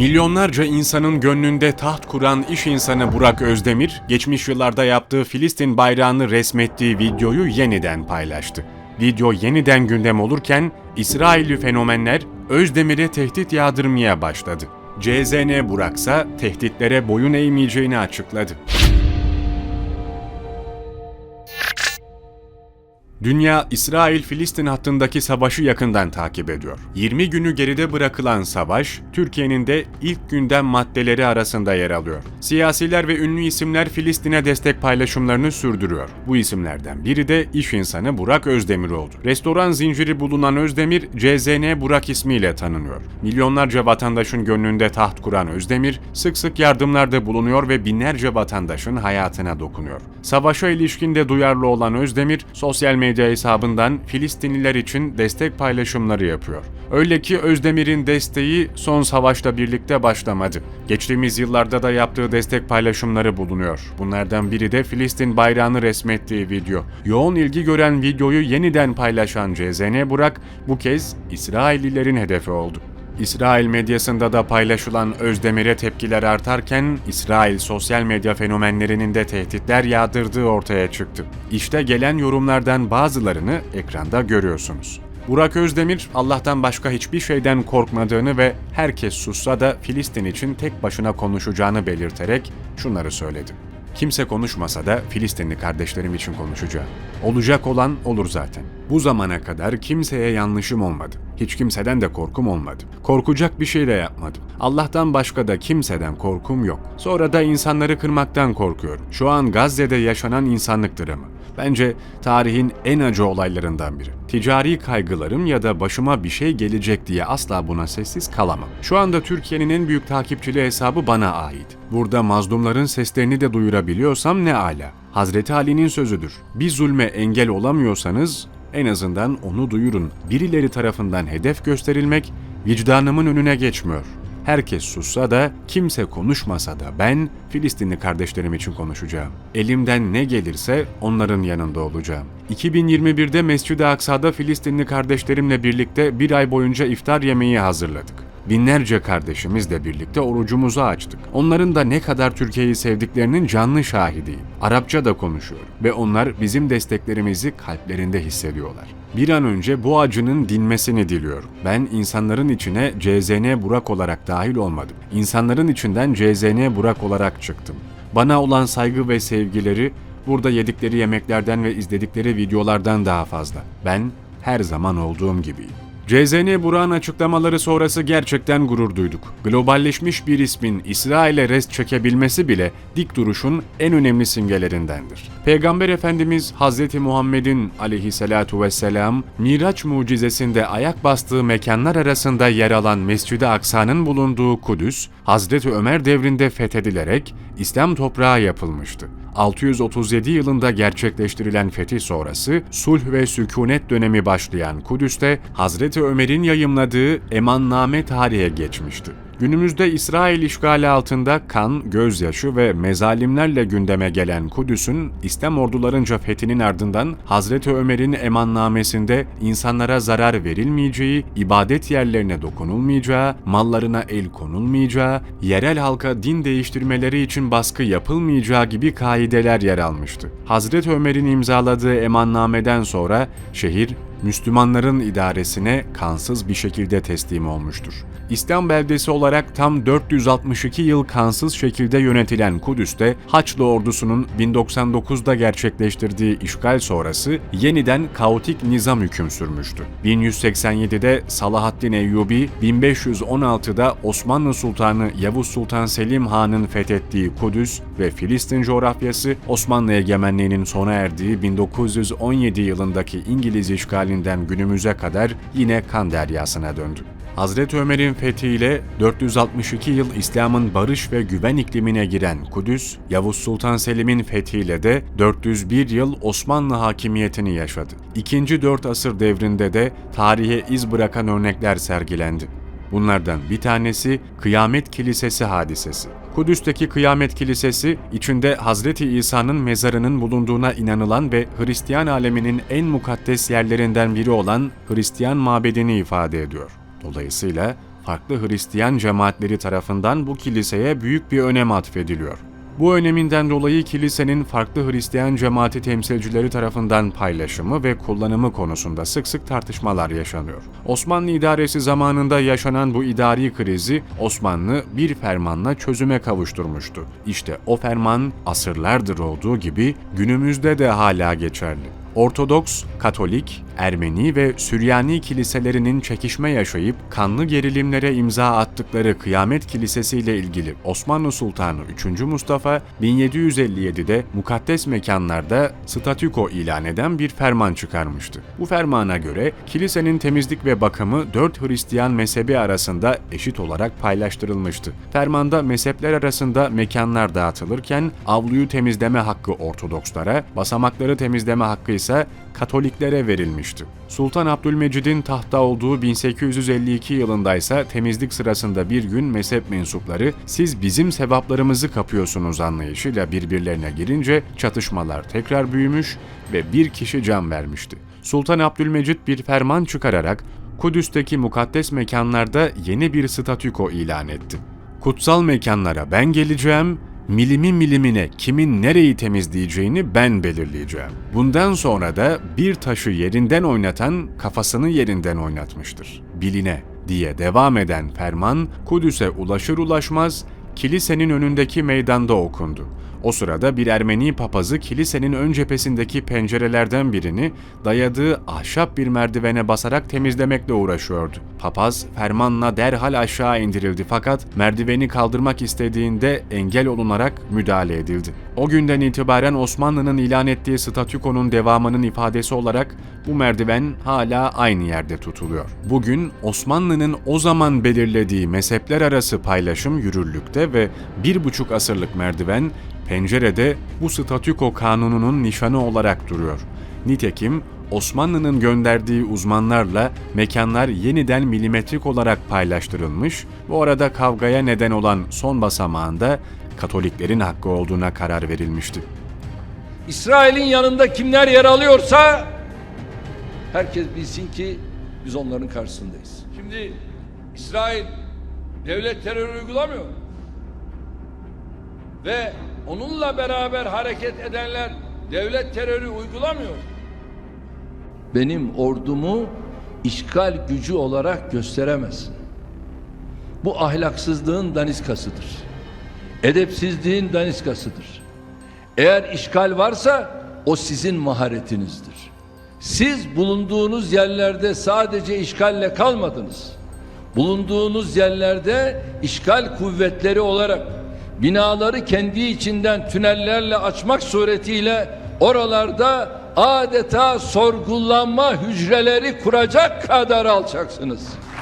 Milyonlarca insanın gönlünde taht kuran iş insanı Burak Özdemir, geçmiş yıllarda yaptığı Filistin bayrağını resmettiği videoyu yeniden paylaştı. Video yeniden gündem olurken İsrailli fenomenler Özdemir'e tehdit yağdırmaya başladı. CZN Burak ise tehditlere boyun eğmeyeceğini açıkladı. Dünya, İsrail-Filistin hattındaki savaşı yakından takip ediyor. 20 günü geride bırakılan savaş, Türkiye'nin de ilk gündem maddeleri arasında yer alıyor. Siyasiler ve ünlü isimler Filistin'e destek paylaşımlarını sürdürüyor. Bu isimlerden biri de iş insanı Burak Özdemir oldu. Restoran zinciri bulunan Özdemir, CZN Burak ismiyle tanınıyor. Milyonlarca vatandaşın gönlünde taht kuran Özdemir, sık sık yardımlarda bulunuyor ve binlerce vatandaşın hayatına dokunuyor. Savaşa ilişkin de duyarlı olan Özdemir, sosyal medya hesabından Filistinliler için destek paylaşımları yapıyor. Öyle ki Özdemir'in desteği son savaşla birlikte başlamadı. Geçtiğimiz yıllarda da yaptığı destek paylaşımları bulunuyor. Bunlardan biri de Filistin bayrağını resmettiği video. Yoğun ilgi gören videoyu yeniden paylaşan CZN Burak bu kez İsraillilerin hedefi oldu. İsrail medyasında da paylaşılan Özdemir'e tepkiler artarken İsrail sosyal medya fenomenlerinin de tehditler yağdırdığı ortaya çıktı. İşte gelen yorumlardan bazılarını ekranda görüyorsunuz. Burak Özdemir, Allah'tan başka hiçbir şeyden korkmadığını ve herkes sussa da Filistin için tek başına konuşacağını belirterek şunları söyledi. Kimse konuşmasa da Filistinli kardeşlerim için konuşacağım. Olacak olan olur zaten. Bu zamana kadar kimseye yanlışım olmadı. Hiç kimseden de korkum olmadı. Korkacak bir şey de yapmadım. Allah'tan başka da kimseden korkum yok. Sonra da insanları kırmaktan korkuyorum. Şu an Gazze'de yaşanan insanlık dramı. Bence tarihin en acı olaylarından biri. Ticari kaygılarım ya da başıma bir şey gelecek diye asla buna sessiz kalamam. Şu anda Türkiye'nin en büyük takipçili hesabı bana ait. Burada mazlumların seslerini de duyurabiliyorsam ne ala. Hazreti Ali'nin sözüdür. Bir zulme engel olamıyorsanız en azından onu duyurun. Birileri tarafından hedef gösterilmek vicdanımın önüne geçmiyor. Herkes sussa da, kimse konuşmasa da ben Filistinli kardeşlerim için konuşacağım. Elimden ne gelirse onların yanında olacağım. 2021'de Mescid-i Aksa'da Filistinli kardeşlerimle birlikte bir ay boyunca iftar yemeği hazırladık. Binlerce kardeşimizle birlikte orucumuzu açtık. Onların da ne kadar Türkiye'yi sevdiklerinin canlı şahidiyim. Arapça da konuşuyorum ve onlar bizim desteklerimizi kalplerinde hissediyorlar. Bir an önce bu acının dinmesini diliyorum. Ben insanların içine CZN Burak olarak dahil olmadım. İnsanların içinden CZN Burak olarak çıktım. Bana olan saygı ve sevgileri burada yedikleri yemeklerden ve izledikleri videolardan daha fazla. Ben her zaman olduğum gibiyim. CZN Burak'ın açıklamaları sonrası gerçekten gurur duyduk. Globalleşmiş bir ismin İsrail'e rest çekebilmesi bile dik duruşun en önemli simgelerindendir. Peygamber Efendimiz Hz. Muhammed'in aleyhissalatu vesselam Miraç mucizesinde ayak bastığı mekanlar arasında yer alan Mescid-i Aksa'nın bulunduğu Kudüs, Hazreti Ömer devrinde fethedilerek İslam toprağı yapılmıştı. 637 yılında gerçekleştirilen fetih sonrası sulh ve sükunet dönemi başlayan Kudüs'te Hazreti Ömer'in yayımladığı emanname tarihe geçmişti. Günümüzde İsrail işgali altında kan, gözyaşı ve mezalimlerle gündeme gelen Kudüs'ün İslam ordularınca fethinin ardından Hazreti Ömer'in emannamesinde insanlara zarar verilmeyeceği, ibadet yerlerine dokunulmayacağı, mallarına el konulmayacağı, yerel halka din değiştirmeleri için baskı yapılmayacağı gibi kaideler yer almıştı. Hazreti Ömer'in imzaladığı emannameden sonra şehir Müslümanların idaresine kansız bir şekilde teslim olmuştur. İslam beldesi olarak tam 462 yıl kansız şekilde yönetilen Kudüs'te Haçlı ordusunun 1099'da gerçekleştirdiği işgal sonrası yeniden kaotik nizam hüküm sürmüştü. 1187'de Salahaddin Eyyubi, 1516'da Osmanlı Sultanı Yavuz Sultan Selim Han'ın fethettiği Kudüs ve Filistin coğrafyası Osmanlı egemenliğinin sona erdiği 1917 yılındaki İngiliz işgalinden günümüze kadar yine kan deryasına döndü. Hazreti Ömer'in fethiyle 462 yıl İslam'ın barış ve güven iklimine giren Kudüs, Yavuz Sultan Selim'in fethiyle de 401 yıl Osmanlı hakimiyetini yaşadı. İkinci dört asır devrinde de tarihe iz bırakan örnekler sergilendi. Bunlardan bir tanesi Kıyamet Kilisesi hadisesi. Kudüs'teki Kıyamet Kilisesi, içinde Hazreti İsa'nın mezarının bulunduğuna inanılan ve Hristiyan aleminin en mukaddes yerlerinden biri olan Hristiyan mabedini ifade ediyor. Dolayısıyla farklı Hristiyan cemaatleri tarafından bu kiliseye büyük bir önem atfediliyor. Bu öneminden dolayı kilisenin farklı Hristiyan cemaati temsilcileri tarafından paylaşımı ve kullanımı konusunda sık sık tartışmalar yaşanıyor. Osmanlı idaresi zamanında yaşanan bu idari krizi Osmanlı bir fermanla çözüme kavuşturmuştu. İşte o ferman asırlardır olduğu gibi günümüzde de hala geçerli. Ortodoks, Katolik, Ermeni ve Süryani kiliselerinin çekişme yaşayıp kanlı gerilimlere imza attıkları Kıyamet Kilisesi ile ilgili Osmanlı Sultanı 3. Mustafa 1757'de mukaddes mekanlarda statüko ilan eden bir ferman çıkarmıştı. Bu fermana göre kilisenin temizlik ve bakımı dört Hristiyan mezhebi arasında eşit olarak paylaştırılmıştı. Fermanda mezhepler arasında mekanlar dağıtılırken avluyu temizleme hakkı Ortodokslara, basamakları temizleme hakkı ise Katoliklere verilmişti. Sultan Abdülmecid'in tahta olduğu 1852 yılında ise temizlik sırasında bir gün mezhep mensupları siz bizim sevaplarımızı kapıyorsunuz anlayışıyla birbirlerine girince çatışmalar tekrar büyümüş ve bir kişi can vermişti. Sultan Abdülmecid bir ferman çıkararak Kudüs'teki mukaddes mekanlarda yeni bir statüko ilan etti. Kutsal mekanlara ben geleceğim, milimi milimine kimin nereyi temizleyeceğini ben belirleyeceğim. Bundan sonra da bir taşı yerinden oynatan kafasını yerinden oynatmıştır. Biline diye devam eden ferman Kudüs'e ulaşır ulaşmaz kilisenin önündeki meydanda okundu. O sırada bir Ermeni papazı kilisenin ön cephesindeki pencerelerden birini dayadığı ahşap bir merdivene basarak temizlemekle uğraşıyordu. Papaz fermanla derhal aşağı indirildi fakat merdiveni kaldırmak istediğinde engel olunarak müdahale edildi. O günden itibaren Osmanlı'nın ilan ettiği statükonun devamının ifadesi olarak bu merdiven hala aynı yerde tutuluyor. Bugün Osmanlı'nın o zaman belirlediği mezhepler arası paylaşım yürürlükte ve bir buçuk asırlık merdiven pencerede bu statüko kanununun nişanı olarak duruyor. Nitekim Osmanlı'nın gönderdiği uzmanlarla mekanlar yeniden milimetrik olarak paylaştırılmış, bu arada kavgaya neden olan son basamağında Katoliklerin hakkı olduğuna karar verilmişti. İsrail'in yanında kimler yer alıyorsa herkes bilsin ki biz onların karşısındayız. Şimdi İsrail devlet terörü uygulamıyor. Ve onunla beraber hareket edenler devlet terörü uygulamıyor. Benim ordumu işgal gücü olarak gösteremezsin. Bu ahlaksızlığın daniskasıdır. Edepsizliğin daniskasıdır. Eğer işgal varsa o sizin maharetinizdir. Siz bulunduğunuz yerlerde sadece işgalle kalmadınız. Bulunduğunuz yerlerde işgal kuvvetleri olarak binaları kendi içinden tünellerle açmak suretiyle oralarda adeta sorgulanma hücreleri kuracak kadar alçaksınız.